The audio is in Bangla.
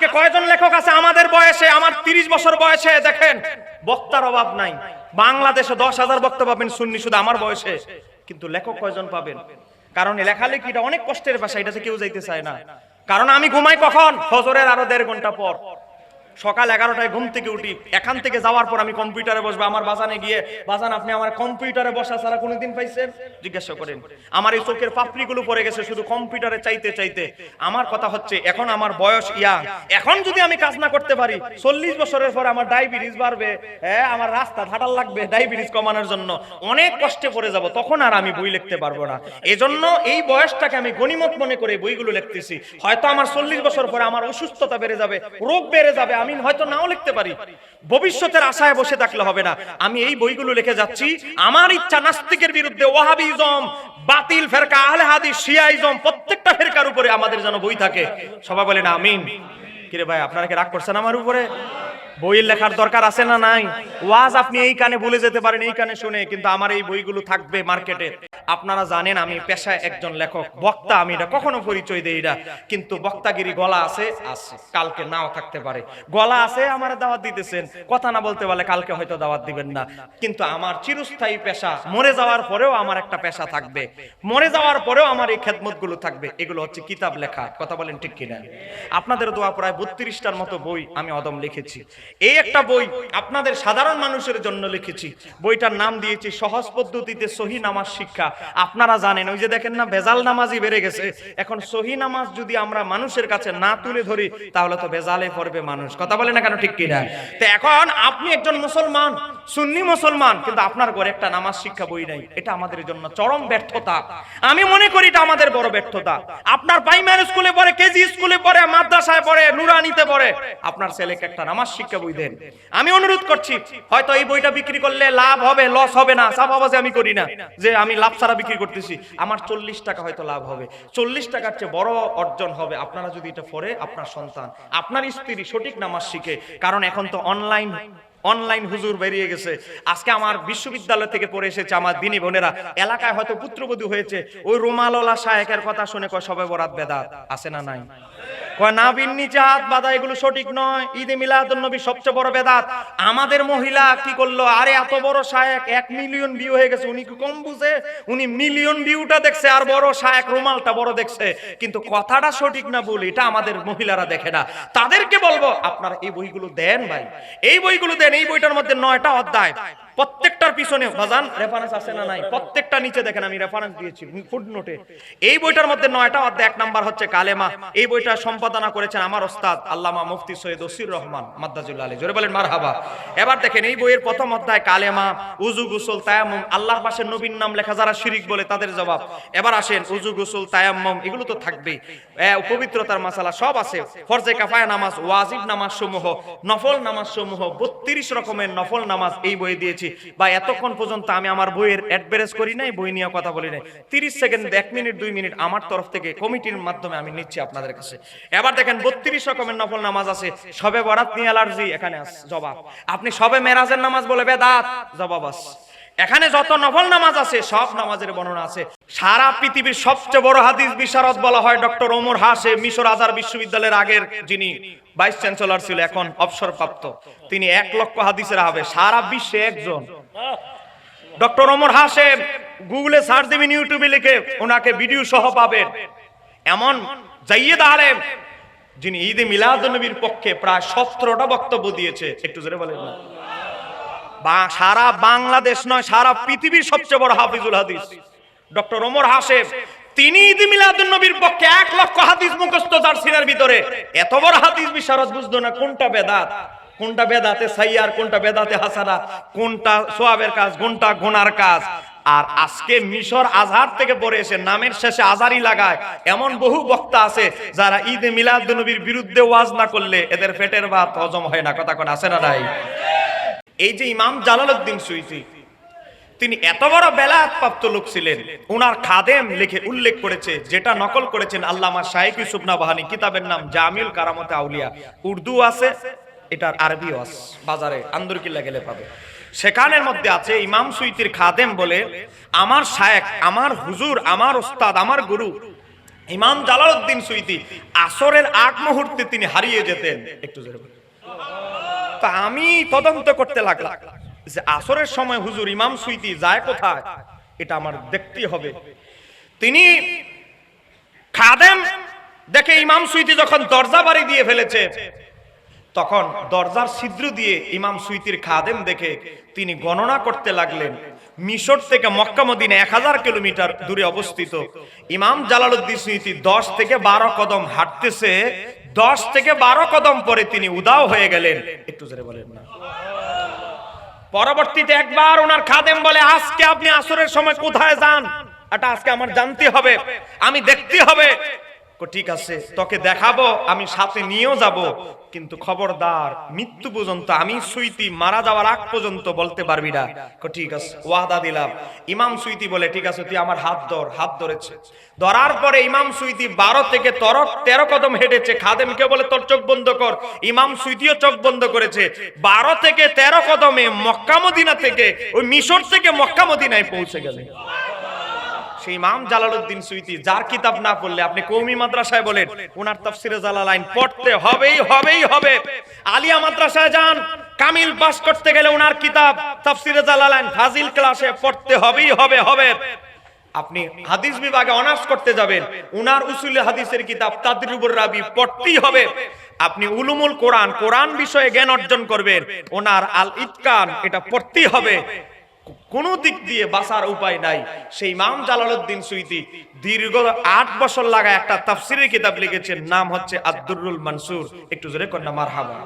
আজকে কয়জন লেখক আছে? আমাদের বয়সে, আমার তিরিশ বছর বয়সে, দেখেন, বক্তার অভাব নাই। বাংলাদেশে দশ হাজার বক্তা পাবেন শুননি শুধু আমার বয়সে। কিন্তু লেখক কয়জন পাবেন? কারণ লেখালেখিটা অনেক কষ্টের ভাষা এটা কেউ যাইতে চায় না। কারণ আমি ঘুমাই কখন? ফজরের আরও দেড় ঘণ্টা পর। সকাল এগারোটায় ঘুম থেকে উঠি। এখান থেকে যাওয়ার পর আমি কম্পিউটারে বসবো। আমার বাজানে গিয়ে, বাজান, আপনি আমার কম্পিউটারে বসা ছাড়া কোনোদিন পাইছেন? জিজ্ঞাসা করেন। আমার এই চোখের পাপড়িগুলো পড়ে গেছে শুধু কম্পিউটারে চাইতে চাইতে। আমার কথা হচ্ছে, এখন আমার বয়স ইয়া। এখন যদি আমি কাজ না করতে পারি, চল্লিশ বছরের পরে আমার ডায়াবেটিস বাড়বে। হ্যাঁ আমার রাস্তা ধাটাল লাগবে ডায়াবেটিস কমানোর জন্য। অনেক কষ্টে পড়ে যাব, তখন আর আমি বই লিখতে পারব না। এজন্য এই বয়সটাকে আমি গণিমত মনে করে বইগুলো লিখতেছি। হয়তো আমার চল্লিশ বছর পরে আমার অসুস্থতা বেড়ে যাবে, রোগ বেড়ে যাবে আমি হয়তো নাও লিখতে পারি। ভবিষ্যতের আশায় বসে থাকলে হবে না। আমি এই বইগুলো লিখে যাচ্ছি। আমার ইচ্ছা নাস্তিকের বিরুদ্ধে ওয়াহাবিজম, বাতিল ফেরকা, আহলে হাদিস, শিয়াইজম, প্রত্যেকটা ফেরকার উপরে আমাদের যেন বই থাকে। সবাই বলেন, আমিন। কিরে ভাই, আপনারা কি রাগ করছেন আমার উপরে? বইয়ের লেখার দরকার আছে না নাই? ওয়াজ আপনি এই কানে ভুলে যেতে পারেন, এই কানে শুনে, কিন্তু আমার এই বইগুলো থাকবে মার্কেটে। আপনারা জানেন আমি পেশায় একজন লেখক, বক্তা আমি এটা কখনো পরিচয় দেই না, কিন্তু বক্তাগিরি গলা আছে আছে কালকে নাও থাকতে পারে। গলা আছে, আমার দাওয়াত দিতেছেন, কথা না বলতে বলে কালকে হয়তো দাওয়াত দিবেন না। কিন্তু আমার চিরস্থায়ী পেশা, মরে যাওয়ার পরেও আমার একটা পেশা থাকবে। মরে যাওয়ার পরেও আমার এই খেদমতগুলো থাকবে। এগুলো হচ্ছে কিতাব লেখা, কথা বলেন ঠিক কিনা? আপনাদের দোয়া প্রায় বত্রিশটার মতো বই আমি অদম লিখেছি। এই একটা বই আপনাদের সাধারণ মানুষের জন্য লিখেছি। বইটার নাম দিয়েছি, সহজ পদ্ধতিতে সহি নামাজ শিক্ষা। আপনারা জানেন, ওই যে দেখেন না, ভেজাল নামাজই বেড়ে গেছে। এখন সহি নামাজ যদি আমরা মানুষের কাছে না তুলে ধরি, তাহলে তো ভেজালে পড়বে মানুষ। কথা বলে না কেন ঠিক কিনা? তো এখন আপনি একজন মুসলমান, সুন্নি মুসলমান, কিন্তু আপনার ঘরে একটা নামাজ শিক্ষা বই নাই। এটা আমাদের জন্য চরম ব্যর্থতা। আমি মনে করি এটা আমাদের বড় ব্যর্থতা। আপনার প্রাইমারি স্কুলে পড়ে, কেজি স্কুলে পড়ে, মাদ্রাসায় পড়ে, নুরানিতে পড়ে, আপনার ছেলেকে একটা নামাজ শিক্ষা বই দেন। আমি অনুরোধ করছি, হয়তো এই বইটা বিক্রি করলে লাভ হবে লস হবে না সাফাবাজে আমি করি না, যে আমি লাভ ছাড়া বিক্রি করতেছি। আমার চল্লিশ টাকা হয়তো লাভ হবে। চল্লিশ টাকার চেয়ে বড় অর্জন হবে আপনারা যদি এটা পড়ে, আপনার সন্তান, আপনার স্ত্রী সঠিক নামাজ শিখে, কারণ এখন তো অনলাইন অনলাইন হুজুর বেরিয়ে গেছে। আজকে আমার বিশ্ববিদ্যালয় থেকে পড়ে এসেছে আমার দিনী বোনেরা। এলাকায় হয়তো পুত্রবধূ হয়েছে, ওই রুমালওয়ালা শায়েকের কথা শুনে কয়, সবে বরাত বেদাত, আছে না নাই? কয় নিচে হাত বাঁধা, এগুলো সঠিক নয়। ঈদে সবচেয়ে বড় বেদাত। আমাদের মহিলা কি করল? আরে, এত বড় এক মিলিয়ন ভিউ হয়ে গেছে। উনি কি কম বুঝে, উনি মিলিয়ন ভিউটা দেখছে, আর বড় রুমালটা বড় দেখছে। কিন্তু কথাটা সঠিক না বলি এটা আমাদের মহিলারা দেখে না। তাদেরকে বলব, আপনারা এই বইগুলো দেন ভাই। এই বইগুলো দেন, এই বইটার মধ্যে নয়টা অধ্যায়। প্রত্যেকটার পিছনে বাজান রেফারেন্স আছে না নাই? প্রত্যেকটা নিচে দেখেন, আমি রেফারেন্স দিয়েছি এই বইটার মধ্যে নয়টা অধ্যায়, এক নাম্বার হচ্ছে কালেমা। এই বইটা সম্পাদনা করেছেন আমার ওস্তাদ আল্লামা মুফতি সৈয়দ ওসির রহমান মাদ্দাজুল্লাহ আলী। জোরে বলেন, মারহাবা। এবার দেখেন, এই বইয়ের প্রথম অধ্যায়, কালেমা উজু গুসল, তায়াম্মুম, আল্লাহর পাশে নবীর নাম লেখা যারা শিরিক বলে তাদের জবাব। এবার আসেন উজু গুসল, তায়াম্মুম, এগুলো তো থাকবেই। পবিত্রতার মাসালা সব আছে। ফরজে কাফায়া নামাজ, ওয়াজিব নামাজ সমূহ নফল নামাজ সমূহ বত্রিশ রকমের নফল নামাজ এই বই দিয়েছি। বা এতক্ষণ পর্যন্ত আমি আমার বইয়ের অ্যাডভারেজ করি নাই, বই নিয়ে কথা বলি নাই। তিরিশ সেকেন্ড, এক মিনিট, দুই মিনিট আমার তরফ থেকে কমিটির মাধ্যমে আমি নিচ্ছি আপনাদের কাছে। এবার দেখেন বত্রিশ রকমের নফল নামাজ আছে। সবে বরাত নিয়ে অ্যালার্জি, এখানে জবাব। আপনি সবে মেরাজের নামাজ বলে বেদাত, জবাব আছে এখানে যত নফল নামাজ আছে, সব নামাজের বর্ণনা আছে। সারা পৃথিবীর সবচেয়ে বড় হাদিস বিশারদ বলা হয় ডক্টর ওমর হাসে মিশর আজার বিশ্ববিদ্যালয়ের আগের যিনি, ভাইস চ্যান্সেলর ছিল, এখন অবসরপ্রাপ্ত। তিনি এক লক্ষ হাদিসের হবে সারা বিশ্বে একজন। ডক্টর ওমর হাসে গুগলে সার্চ দিবেন, ইউটিউবে লিখে ওনাকে ভিডিও সহ পাবেন। এমন জাইয়েদ আলেম যিনি ঈদে মিলাদুন্নবীর পক্ষে প্রায় সতেরোটা বক্তব্য দিয়েছে। একটু জোরে বলেন বা, সারা বাংলাদেশ নয়, সারা পৃথিবীর সবচেয়ে বড় হাফিজুল হাদিস। ডক্টর ওমর হাসেম তিনি ঈদ মিলাদুন নবীর পক্ষে এক লক্ষ হাদিস মুখস্থ তার সিনার ভিতরে। এত বড় হাদিস বিশারদ বুঝতো না কোনটা বেদাত, কোনটা বেদাতে সাইয়ার, কোনটা বেদাতে হাসানা, কোনটা সোয়াবের কাজ, কোনটা গোনার কাজ। আর আজকে মিশর আজহার থেকে পড়ে এসে নামের শেষে আজারি লাগায়। এমন বহু বক্তা আছে যারা ঈদ মিলাদ নবীর বিরুদ্ধে ওয়াজ না করলে এদের পেটের ভাত হজম হয় না। কথা কোন আছে না নাই? এই যে ইমাম জালালউদ্দিন সুইতি, তিনি এত বড় বেলায়াত প্রাপ্ত লোক ছিলেন ওনার খাদেম লিখে উল্লেখ করেছে, যেটা নকল করেছেন আল্লামা শাহেক ইউসুফ নাবাহানি, কিতাবের নাম জামিউল কারামতে আউলিয়া। উর্দু আছে, এটার আরবিও আছে বাজারে আন্দরকিল্লা গেলে পাবে। সেখানের মধ্যে আছে ইমাম সুইতির খাদেম বলে, আমার শায়েক আমার হুজুর, আমার ওস্তাদ, আমার গুরু, ইমাম জালালউদ্দিন সুইতি, আসরের আগ মুহূর্তে তিনি হারিয়ে যেতেন। একটু জোরে। তা আমি তদন্ত করতে লাগলাম যে আসরের সময় হুজুর ইমাম সুইতি যায় কোথায়? এটা আমার দেখতে হবে। তিনি খাদেম দেখে ইমাম সুইতি যখন দরজা বাড়ি দিয়ে ফেলেছে তখন দরজার ছিদ্র দিয়ে ইমাম সুইতির খাদেম দেখে তিনি গণনা করতে লাগলেন। মিশর থেকে মক্কা মদিনা এক হাজার কিলোমিটার দূরে অবস্থিত। ইমাম জালালউদ্দিন সুইতি দশ থেকে বারো কদম হাঁটতেছে। দশ থেকে বারো কদম পরে তিনি উদাও হয়ে গেলেন। একটু জোরে বলেন না। পরবর্তীতে একবার ওনার খাদেম বলে, আজকে আপনি আসরের সময় কোথায় যান? এটা আজকে আমার জানতে হবে। আমি দেখতে হবে। ঠিক আছে, তোকে দেখাবো, আমি সাথে নিয়েও যাব। কিন্তু খবরদার, মৃত্যু পর্যন্ত আমি সুইতি মারা যাওয়ার আগ পর্যন্ত বলতে পারবি না। ঠিক আছে, ওয়াদা দিলাম। ইমাম সুইতি বলে, ঠিক আছে, তুই আমার হাত ধর, হাত ধরেছে। ধরার পরে ইমাম সুইতি বারো থেকে তরক তেরো কদম হেঁটেছে। খাদেমকে বলে, তোর চোখ বন্ধ কর। ইমাম সুইতিও চোখ বন্ধ করেছে। বারো থেকে তেরো কদমে মক্কামদিনা থেকে, ওই মিশর থেকে মক্কামদিনায় পৌঁছে গেলে। সেই ইমাম জালালউদ্দিন সুইতি, যার কিতাব না পড়লে আপনি কৌমি মাদ্রাসায় বলেন, ওনার তাফসিরে জালালাইন পড়তে হবেই হবেই হবে। আলিয়া মাদ্রাসায় যান, কামিল পাস করতে গেলে ওনার কিতাব তাফসিরে জালালাইন ফাজিল ক্লাসে পড়তে হবেই হবে হবে। আপনি হাদিস বিভাগে অনার্স করতে যাবেন, উনার উসুলে হাদিসের কিতাব তাদরিবুর রাবি পড়তেই হবে। আপনি উলুমুল কোরআন কোরআন বিষয়ে জ্ঞান অর্জন করবেন, ওনার আল ইতকান এটা পড়তেই হবে। কোন দিক দিয়ে বাঁচার উপায় নাই। সেই ইমাম জালালউদ্দিন সুইতি দীর্ঘ আট বছর লাগা একটা তাফসিরের কিতাব লিখেছেন, নাম হচ্ছে আব্দুরুল মানসুর। একটু জোরে কন্যা, মারহাবা।